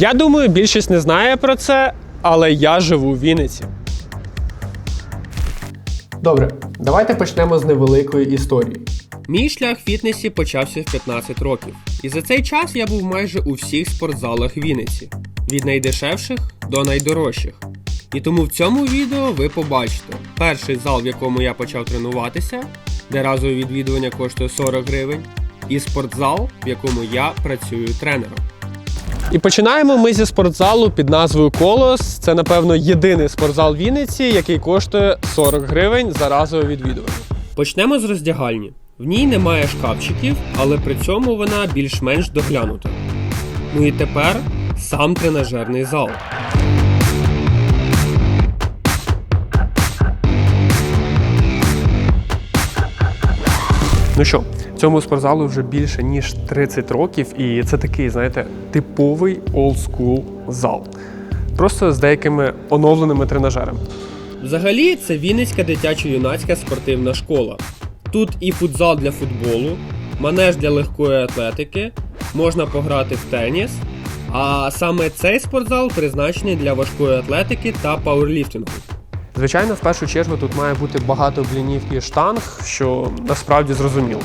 Я думаю, більшість не знає про це, але я живу в Вінниці. Добре, давайте почнемо з невеликої історії. Мій шлях в фітнесі почався в 15 років, і за цей час я був майже у всіх спортзалах Вінниці, від найдешевших до найдорожчих. І тому в цьому відео ви побачите перший зал, в якому я почав тренуватися, де разове відвідування коштує 40 гривень, і спортзал, в якому я працюю тренером. І починаємо ми зі спортзалу під назвою Колос. Це, напевно, єдиний спортзал Вінниці, який коштує 40 гривень за разове відвідування. Почнемо з роздягальні. В ній немає шкафчиків, але при цьому вона більш-менш доглянута. Ну і тепер сам тренажерний зал. Ну що, цьому спортзалу вже більше ніж 30 років, і це такий, знаєте, типовий олдскул зал. Просто з деякими оновленими тренажерами. Взагалі, це Вінницька дитячо-юнацька спортивна школа. Тут і футзал для футболу, манеж для легкої атлетики, можна пограти в теніс. А саме цей спортзал призначений для важкої атлетики та пауерліфтингу. Звичайно, в першу чергу тут має бути багато блінів і штанг, що насправді зрозуміло.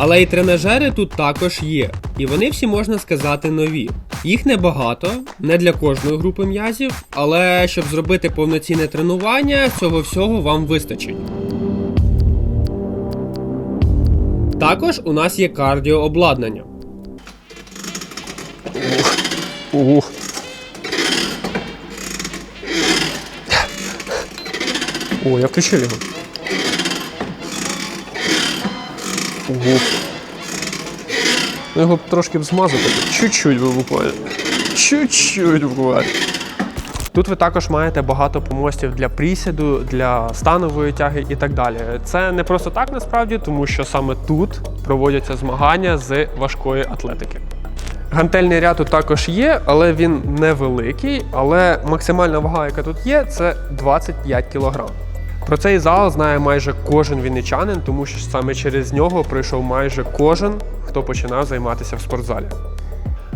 Але і тренажери тут також є, і вони всі можна сказати нові. Їх небагато, не для кожної групи м'язів, але щоб зробити повноцінне тренування, цього всього вам вистачить. Також у нас є кардіообладнання. Ух. О, я включив його. Ого. Ну, Його б трошки б змазати. Чуть-чуть би буквально. Чуть-чуть буквально. Тут ви також маєте багато помостів для присіду, для станової тяги і так далі. Це не просто так насправді, тому що саме тут проводяться змагання з важкої атлетики. Гантельний ряд тут також є, але він невеликий. Але максимальна вага, яка тут є, це 25 кг. Про цей зал знає майже кожен вінничанин, тому що саме через нього пройшов майже кожен, хто починав займатися в спортзалі.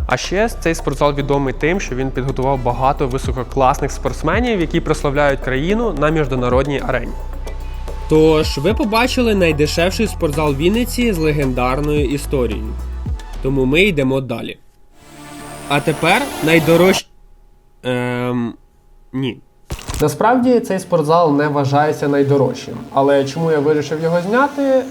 А ще цей спортзал відомий тим, що він підготував багато висококласних спортсменів, які прославляють країну на міжнародній арені. Тож, ви побачили найдешевший спортзал Вінниці з легендарною історією. Тому ми йдемо далі. А тепер найдорожчий. Ем. Ні. Насправді цей спортзал не вважається найдорожчим. Але чому я вирішив його зняти?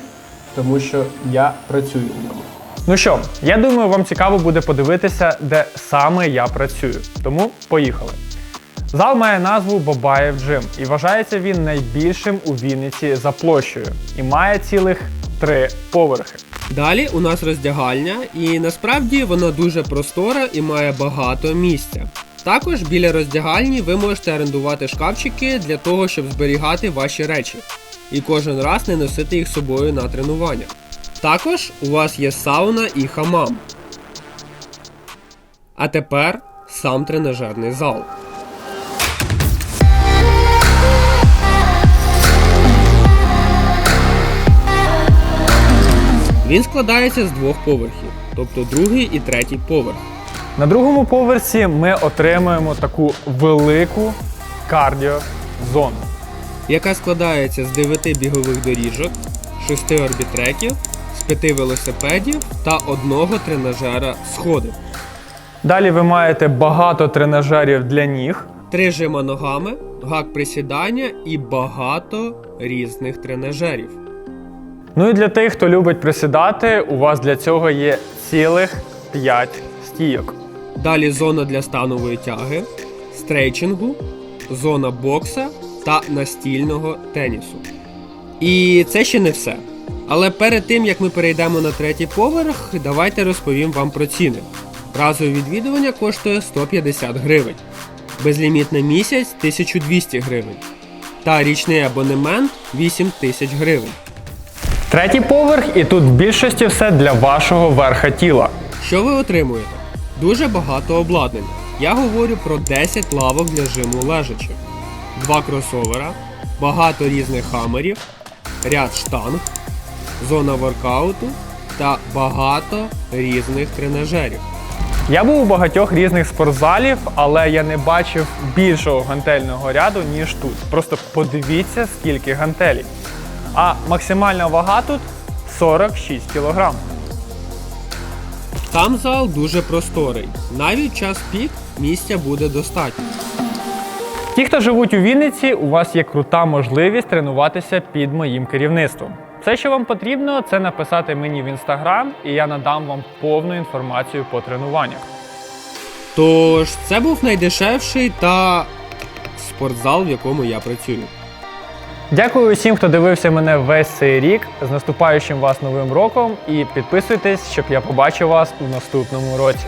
Тому що я працюю в ньому. Ну що, я думаю, вам цікаво буде подивитися, де саме я працюю. Тому поїхали. Зал має назву Бабаєв Джим і вважається він найбільшим у Вінниці за площею і має цілих три поверхи. Далі у нас роздягальня, і насправді вона дуже простора і має багато місця. Також біля роздягальні ви можете орендувати шкафчики для того, щоб зберігати ваші речі, і кожен раз не носити їх з собою на тренування. Також у вас є сауна і хамам. А тепер сам тренажерний зал. Він складається з двох поверхів, тобто другий і третій поверх. На другому поверсі ми отримуємо таку велику кардіозону. яка складається з 9 бігових доріжок, 6 орбітреків, з 5 велосипедів та одного тренажера сходи. Далі ви маєте багато тренажерів для ніг. Три жима ногами, гак присідання і багато різних тренажерів. Ну і для тих, хто любить присідати, у вас для цього є цілих 5 стійок. Далі зона для станової тяги, стрейчингу, зона бокса та настільного тенісу. І це ще не все. Але перед тим як ми перейдемо на третій поверх, давайте розповім вам про ціни. Разове відвідування коштує 150 гривень, безлімітний місяць 1200 гривень та річний абонемент 8 тисяч гривень. Третій поверх, і тут в більшості все для вашого верха тіла. Що ви отримуєте? Дуже багато обладнання. Я говорю про 10 лавок для жиму лежачи, два кросовера, багато різних хамерів, ряд штанг, зона воркауту та багато різних тренажерів. Я був у багатьох різних спортзалів, але я не бачив більшого гантельного ряду, ніж тут. Просто подивіться, скільки гантелей. А максимальна вага тут 46 кг. Сам зал дуже просторий. Навіть час пік місця буде достатньо. Ті, хто живуть у Вінниці, у вас є крута можливість тренуватися під моїм керівництвом. Все, що вам потрібно, це написати мені в інстаграм, і я надам вам повну інформацію по тренуваннях. Тож, це був найдешевший та спортзал, в якому я працюю. Дякую усім, хто дивився мене весь цей рік. З наступаючим вас новим роком і підписуйтесь, щоб я побачив вас у наступному році.